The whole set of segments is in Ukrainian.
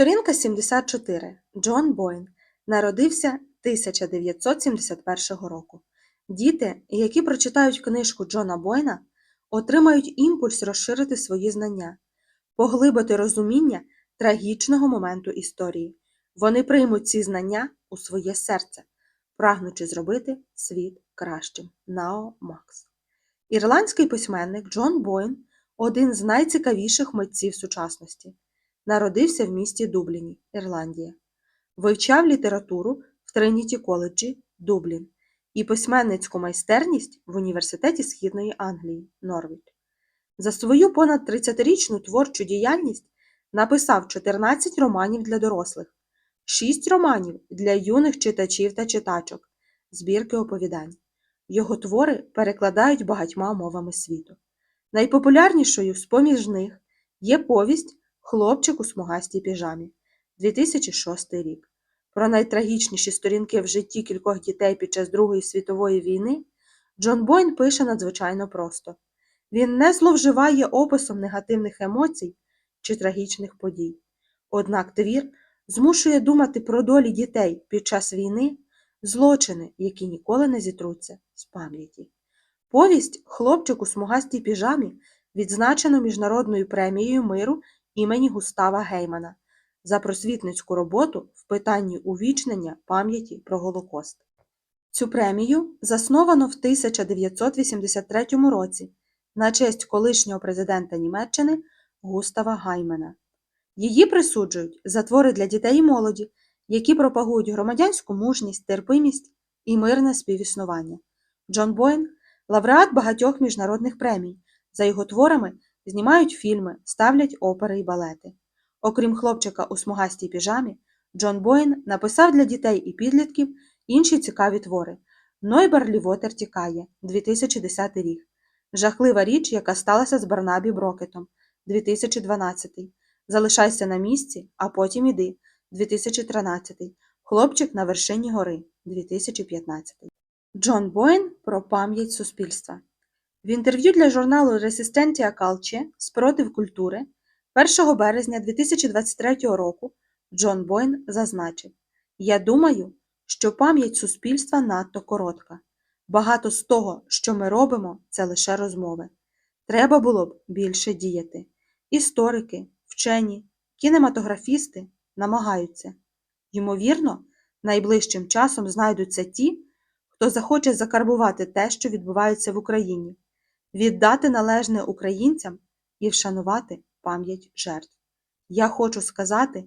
Сторінка 74. Джон Бойн. Народився 1971 року. Діти, які прочитають книжку Джона Бойна, отримають імпульс розширити свої знання, поглибити розуміння трагічного моменту історії. Вони приймуть ці знання у своє серце, прагнучи зробити світ кращим. Нао Макс. Ірландський письменник Джон Бойн один з найцікавіших митців сучасності. Народився в місті Дубліні, Ірландія. Вивчав літературу в Триніті коледжі Дублін і письменницьку майстерність в Університеті Східної Англії Норвіч. За свою понад 30-річну творчу діяльність написав 14 романів для дорослих, 6 романів для юних читачів та читачок, збірки оповідань. Його твори перекладають багатьма мовами світу. Найпопулярнішою з-поміж них є повість Хлопчик у смугастій піжамі 2006 рік. Про найтрагічніші сторінки в житті кількох дітей під час Другої світової війни Джон Бойн пише надзвичайно просто. Він не зловживає описом негативних емоцій чи трагічних подій. Однак твір змушує думати про долі дітей під час війни, злочини, які ніколи не зітруться з пам'яті. Повість Хлопчик у смугастій піжамі відзначено Міжнародною премією миру імені Густава Геймана за просвітницьку роботу в питанні увічнення пам'яті про Голокост. Цю премію засновано в 1983 році на честь колишнього президента Німеччини Густава Гаймена. Її присуджують за твори для дітей і молоді, які пропагують громадянську мужність, терпимість і мирне співіснування. Джон Бойн лауреат багатьох міжнародних премій. За його творами знімають фільми, ставлять опери і балети. Окрім хлопчика у смугастій піжамі, Джон Бойн написав для дітей і підлітків інші цікаві твори. Нойбер Лівотер тікає 2010 рік. Жахлива річ, яка сталася з Барнабі Брокетом 2012. Залишайся на місці, а потім іди 2013. Хлопчик на вершині гори 2015. Джон Бойн про пам'ять суспільства. В інтерв'ю для журналу Ресистентія Калче Спротив культури 1 березня 2023 року Джон Бойн зазначив: Я думаю, що пам'ять суспільства надто коротка. Багато з того, що ми робимо, це лише розмови. Треба було б більше діяти. Історики, вчені, кінематографісти намагаються. Ймовірно, найближчим часом знайдуться ті, хто захоче закарбувати те, що відбувається в Україні, віддати належне українцям і вшанувати пам'ять жертв. Я хочу сказати,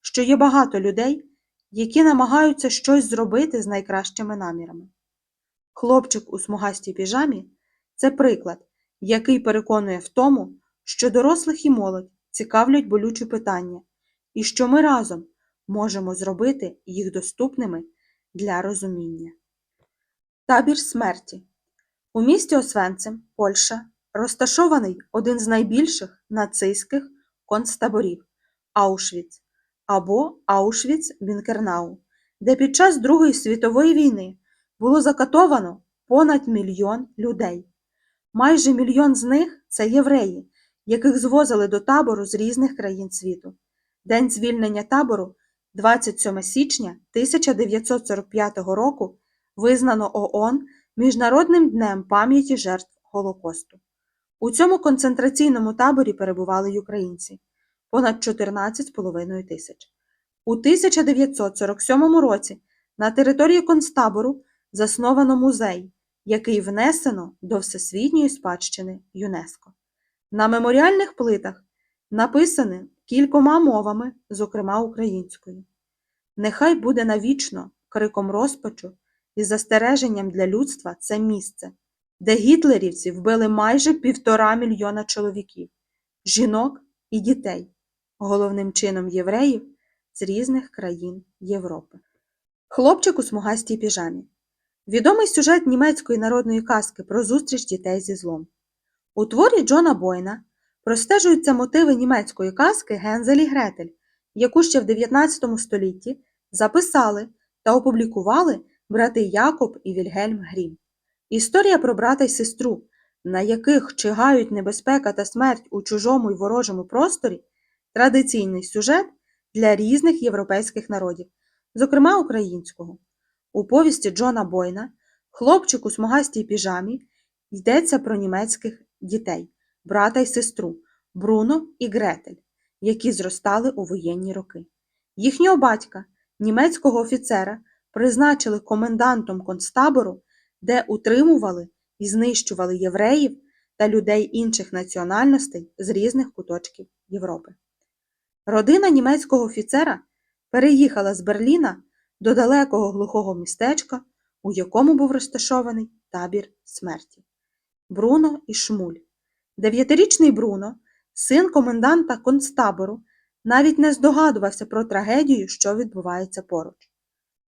що є багато людей, які намагаються щось зробити з найкращими намірами. Хлопчик у смугастій піжамі це приклад, який переконує в тому, що дорослих і молодь цікавлять болючі питання, і що ми разом можемо зробити їх доступними для розуміння. Табір смерті. У місті Освенцим, Польща, розташований один з найбільших нацистських концтаборів Аушвіц або Аушвіц-Бінкернау, де під час Другої світової війни було закатовано понад мільйон людей. Майже мільйон з них це євреї, яких звозили до табору з різних країн світу. День звільнення табору 27 січня 1945 року визнано ООН Міжнародним днем пам'яті жертв Голокосту. У цьому концентраційному таборі перебували й українці понад 14,5 тисяч. У 1947 році на території концтабору засновано музей, який внесено до Всесвітньої спадщини ЮНЕСКО. На меморіальних плитах написане кількома мовами, зокрема українською. Нехай буде навічно криком розпачу і застереженням для людства це місце, де гітлерівці вбили майже півтора мільйона чоловіків, жінок і дітей, головним чином євреїв з різних країн Європи. Хлопчик у смугастій піжамі. Відомий сюжет німецької народної казки про зустріч дітей зі злом. У творі Джона Бойна простежуються мотиви німецької казки Гензель і Гретель, яку ще в 19 столітті записали та опублікували брати Якоб і Вільгельм Грім. Історія про брата й сестру, на яких чигають небезпека та смерть у чужому й ворожому просторі, традиційний сюжет для різних європейських народів, зокрема українського. У повісті Джона Бойна Хлопчик у смугастій піжамі йдеться про німецьких дітей, брата й сестру Бруно і Гретель, які зростали у воєнні роки. Їхнього батька, німецького офіцера, призначили комендантом концтабору, де утримували і знищували євреїв та людей інших національностей з різних куточків Європи. Родина німецького офіцера переїхала з Берліна до далекого глухого містечка, у якому був розташований табір смерті. Бруно і Шмуль. Дев'ятирічний Бруно, син коменданта концтабору, навіть не здогадувався про трагедію, що відбувається поруч.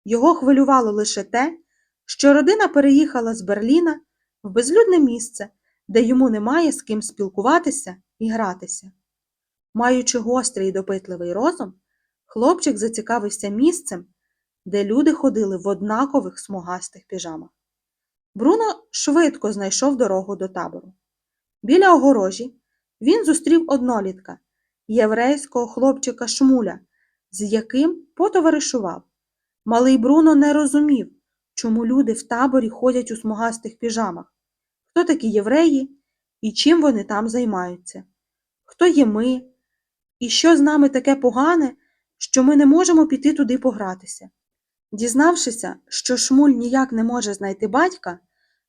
Його хвилювало лише те, що родина переїхала з Берліна в безлюдне місце, де йому немає з ким спілкуватися і гратися. Маючи гострий і допитливий розум, хлопчик зацікавився місцем, де люди ходили в однакових смугастих піжамах. Бруно швидко знайшов дорогу до табору. Біля огорожі він зустрів однолітка, єврейського хлопчика Шмуля, з яким потоваришував. Малий Бруно не розумів, чому люди в таборі ходять у смугастих піжамах, хто такі євреї і чим вони там займаються, хто є ми, і що з нами таке погане, що ми не можемо піти туди погратися. Дізнавшися, що Шмуль ніяк не може знайти батька,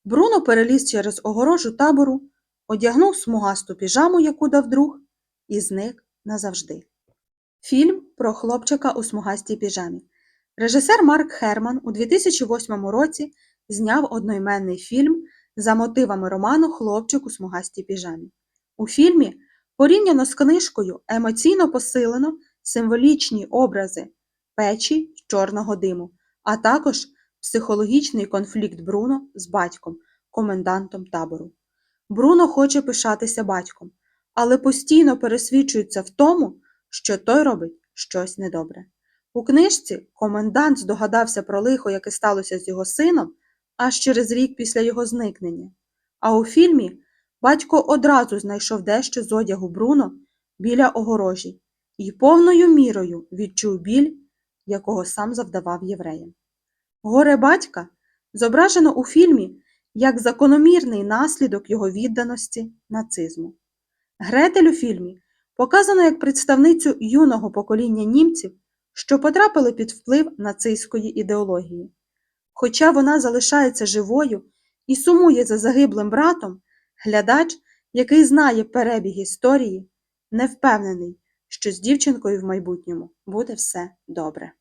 Бруно переліз через огорожу табору, одягнув смугасту піжаму, яку дав друг, і зник назавжди. Фільм про хлопчика у смугастій піжамі. Режисер Марк Херман у 2008 році зняв одноіменний фільм за мотивами роману Хлопчик у смугастій піжамі. У фільмі порівняно з книжкою емоційно посилено символічні образи печі чорного диму, а також психологічний конфлікт Бруно з батьком, комендантом табору. Бруно хоче пишатися батьком, але постійно пересвідчується в тому, що той робить щось недобре. У книжці комендант здогадався про лихо, яке сталося з його сином, аж через рік після його зникнення. А у фільмі батько одразу знайшов дещо з одягу Бруно біля огорожі і повною мірою відчув біль, якого сам завдавав євреям. Горе батька зображено у фільмі як закономірний наслідок його відданості нацизму. Гретель у фільмі показано як представницю юного покоління німців, що потрапили під вплив нацистської ідеології. Хоча вона залишається живою і сумує за загиблим братом, глядач, який знає перебіг історії, не впевнений, що з дівчинкою в майбутньому буде все добре.